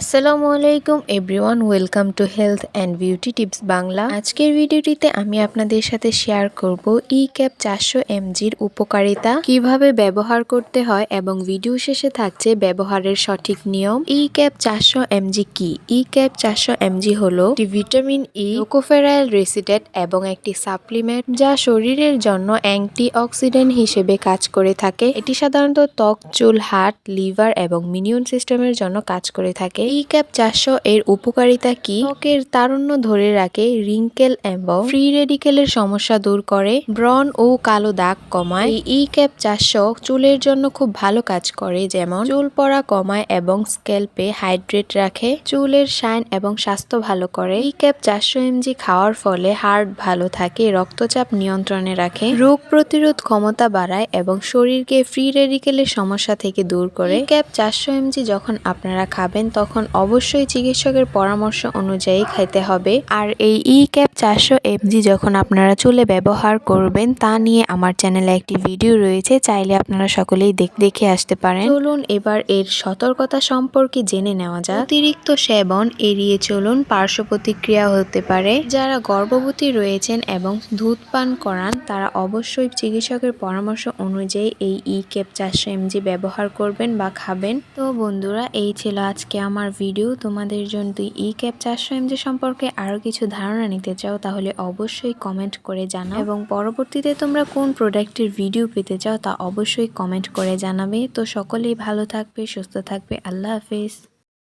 আসসালামু আলাইকুম everyone, welcome to health and beauty tips Bangla. আজকের ভিডিওটিতে আমি আপনাদের সাথে শেয়ার করব ই ক্যাপ চারশো এমজির উপকারিতা, কীভাবে ব্যবহার করতে হয় এবং ভিডিও শেষে থাকছে ব্যবহারের সঠিক নিয়ম। ই ক্যাপ চারশো এমজি কি? ই ক্যাপ চারশো এমজি হলো ভিটামিন ই লোকোফেরাইল রেসিডেট এবং একটি সাপ্লিমেন্ট যা শরীরের জন্য অ্যান্টি অক্সিডেন্ট হিসেবে কাজ করে থাকে। এটি সাধারণত ত্বক, চুল হার্ট লিভার এবং মিনিয়ন সিস্টেমের জন্য কাজ করে থাকে। ই ক্যাপ চারশো এর উপকারিতা কি? ত্বকের তারুণ্য ধরে রাখে রিঙ্কেল এবং ফ্রি রেডিকেলের সমস্যা দূর করে ব্রন ও কালো দাগ কমায়। ই ক্যাপ চারশো চুলের জন্য খুব ভালো কাজ করে, যেমন চুল পড়া কমায় এবং স্ক্যাল্পে হাইড্রেট রাখে, চুলের শাইন এবং স্বাস্থ্য ভালো করে। ই ক্যাপ চারশো এমজি খাওয়ার ফলে হার্ট ভালো থাকে, রক্তচাপ নিয়ন্ত্রণে রাখে, রোগ প্রতিরোধ ক্ষমতা বাড়ায় এবং শরীরকে ফ্রি রেডিকেলের সমস্যা থেকে দূর করে। ক্যাপ চারশো এমজি যখন আপনারা খাবেন, তখন অবশ্যই চিকিৎসকের পরামর্শ অনুযায়ী খাইতে হবে। আর এই ই ক্যাপ চারশো এমজি যখন আপনারা চুলে ব্যবহার করবেন, তা নিয়ে আমার চ্যানেলে একটি ভিডিও রয়েছে, চাইলে আপনারা সকলেই দেখ- দেখে আসতে পারেন। চলুন এবার এর সতর্কতা সম্পর্কে জেনে নেওয়া যাক। অতিরিক্ত সেবন এড়িয়ে চলুন, পার্শ্ব প্রতিক্রিয়া হতে পারে। যারা গর্ভবতী রয়েছেন এবং দুধ পান করান, তারা অবশ্যই চিকিৎসকের পরামর্শ অনুযায়ী এই ই ক্যাপ চারশো এমজি ব্যবহার করবেন বা খাবেন। তো বন্ধুরা, এই ছিল আজকে আমার ভিডিও তোমাদের জন্য ই ক্যাপ চারশো এমজি সম্পর্কে আরও কিছু ধারণা নিতে চাও, তাহলে অবশ্যই কমেন্ট করে জানাও। এবং পরবর্তীতে তোমরা কোন প্রোডাক্টের ভিডিও পেতে চাও, তা অবশ্যই কমেন্ট করে জানাবে। তো সকলেই ভালো থাকবে, সুস্থ থাকবে। আল্লাহ হাফিজ।